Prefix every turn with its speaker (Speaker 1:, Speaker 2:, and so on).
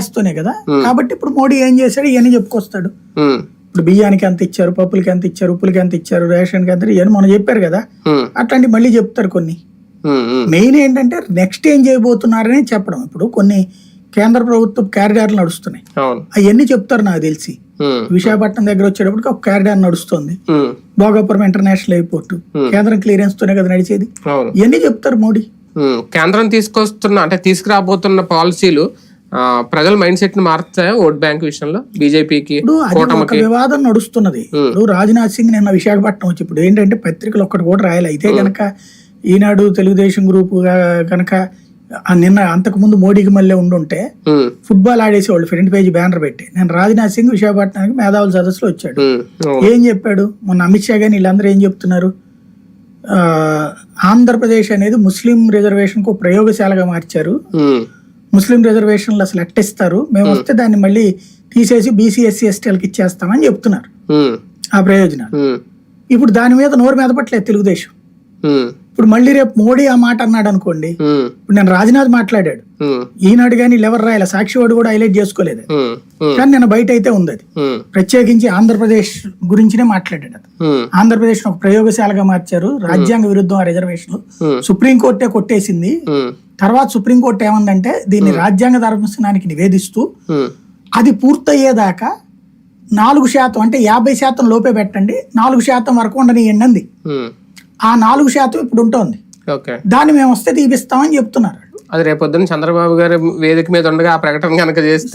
Speaker 1: ఆశతోనే కదా? కాబట్టి ఇప్పుడు మోడీ ఏం చేశాడు? ఇవన్నీ చెప్పుకొస్తాడు. ఇప్పుడు బియ్యానికి ఎంత ఇచ్చారు? పప్పులకి ఎంత ఇచ్చారు? ఉప్పులకి ఎంత ఇచ్చారు? రేషన్కి ఎంత ఇవన్నీ మనం చెప్పారు కదా? అట్లాంటి మళ్ళీ చెప్తారు కొన్ని. మెయిన్ ఏంటంటే నెక్స్ట్ ఏం చేయబోతున్నారని చెప్పడం. ఇప్పుడు కొన్ని కేంద్ర ప్రభుత్వ క్యారిడార్లు నడుస్తున్నాయి.
Speaker 2: అవును.
Speaker 1: అవన్నీ చెప్తారు నాకు తెలిసి. విశాఖపట్నం దగ్గర వచ్చేటప్పటికి ఒక కారిడార్ నడుస్తుంది. Bhogapuram international airport. కేంద్రం క్లియరెన్స్ తోనే కదా నడిచేది. ఇవన్నీ చెప్తారు మోడీ.
Speaker 2: కేంద్రం తీసుకొస్తున్న అంటే తీసుకురాబోతున్న పాలసీలు ప్రజల మైండ్ సెట్ని మారుతాయా ఓట్ బ్యాంక్ విషయంలో? బీజేపీకి
Speaker 1: ఒక వివాదం నడుస్తున్నది. ఇప్పుడు రాజ్నాథ్ సింగ్ నిన్న విశాఖపట్నం వచ్చి ఇప్పుడు ఏంటంటే పత్రికలు ఒక్కటి కూడా రాయాలి. అయితే గనక ఈనాడు తెలుగుదేశం గ్రూప్ కనుక నిన్న అంతకు ముందు మోడీకి మళ్ళీ ఉండుంటే ఫుట్బాల్ ఆడేసేవాళ్ళు ఫ్రంట్ పేజ్ బ్యానర్ పెట్టి. నేను రాజ్నాథ్ సింగ్ విశాఖపట్నానికి మేధావుల సదస్సులో వచ్చాడు. ఏం చెప్పాడు? మొన్న అమిత్ షా గాని వీళ్ళందరూ ఏం చెప్తున్నారు? ఆ, ఆంధ్రప్రదేశ్ అనేది ముస్లిం రిజర్వేషన్కు ప్రయోగశాలగా మార్చారు. ముస్లిం రిజర్వేషన్లు అసలు ఎట్టిస్తారు మేము వస్తే దాన్ని మళ్ళీ తీసేసి బీసీ ఎస్సీ ఎస్టీలకు ఇచ్చేస్తామని చెప్తున్నారు.
Speaker 2: ఉమ్,
Speaker 1: ఆ ప్రయోజనాలు.
Speaker 2: ఉమ్,
Speaker 1: ఇప్పుడు దాని మీద నోరు మెదపట్లేదు తెలుగుదేశం.
Speaker 2: ఉమ్,
Speaker 1: ఇప్పుడు మళ్ళీ రేపు మోడీ ఆ మాట అన్నాడు అనుకోండి ఇప్పుడు నేను రాజ్నాథ్ మాట్లాడాడు. ఈనాడు కానీ ఎవరు రాయాల సాక్షి వాడు కూడా హైలైట్ చేసుకోలేదు. కానీ నేను బయట అయితే ఉంది అది. ప్రత్యేకించి ఆంధ్రప్రదేశ్ గురించినే మాట్లాడాడు అది. ఆంధ్రప్రదేశ్ ఒక ప్రయోగశాలగా మార్చారు. రాజ్యాంగ విరుద్ధం ఆ రిజర్వేషన్. సుప్రీంకోర్టే కొట్టేసింది. తర్వాత సుప్రీంకోర్టు ఏమందంటే దీన్ని రాజ్యాంగ ధర్మస్థానానికి నివేదిస్తూ అది పూర్తయ్యేదాకా నాలుగు శాతం అంటే యాభై శాతం లోపే పెట్టండి నాలుగు శాతం వరకు ఉండనియండి అంది. ఆ నాలుగు శాతం ఇప్పుడు ఉంటుంది.
Speaker 2: ఓకే.
Speaker 1: దాన్ని మేము వస్తే తీపిస్తామని చెప్తున్నారు.
Speaker 2: అది రేపొద్దున చంద్రబాబు గారి వేదిక మీద ఉండగా ఆ ప్రకటన కనుక చేస్తే